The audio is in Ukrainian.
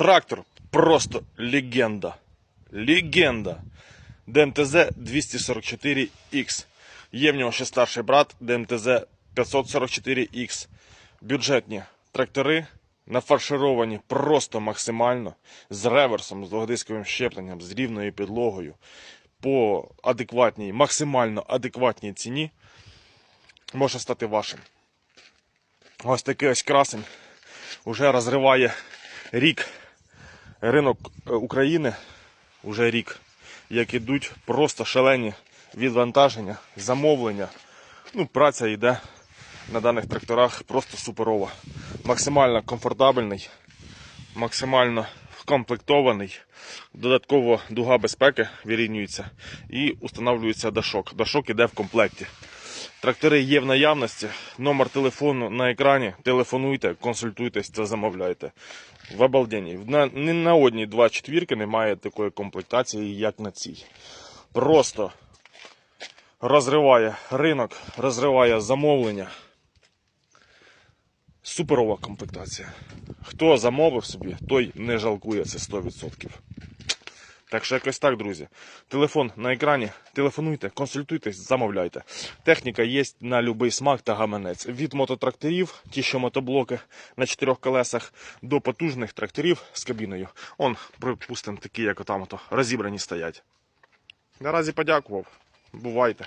Трактор просто легенда. Легенда. ДМТЗ 244X. Є в нього ще старший брат ДМТЗ 544X. Бюджетні трактори нафаршировані просто максимально з реверсом, з двогодисковим щепленням, з рівною підлогою по адекватній, максимально адекватній ціні може стати вашим. Ось такий ось красень уже розриває рік ринок е, України, уже рік, як ідуть просто шалені відвантаження, замовлення. Ну, праця йде на даних тракторах просто суперова. Максимально комфортабельний, максимально комплектований. Додатково дуга безпеки вирівнюється і установлюється дашок. Дашок іде в комплекті. Трактори є в наявності. Номер телефону на екрані. Телефонуйте, консультуйтесь та замовляйте. В обалденні. На, ні на одній два четвірки немає такої комплектації, як на цій. Просто розриває ринок, розриває замовлення. Суперова комплектація. Хто замовив собі, той не жалкує це 100%. Так що якось так, друзі. Телефон на екрані. Телефонуйте, консультуйтесь, замовляйте. Техніка є на будь-який смак та гаманець. Від мототракторів, ті, що мотоблоки на чотирьох колесах, до потужних тракторів з кабіною. Он, припустимо, такі, як отам ото, розібрані стоять. Наразі подякував. Бувайте.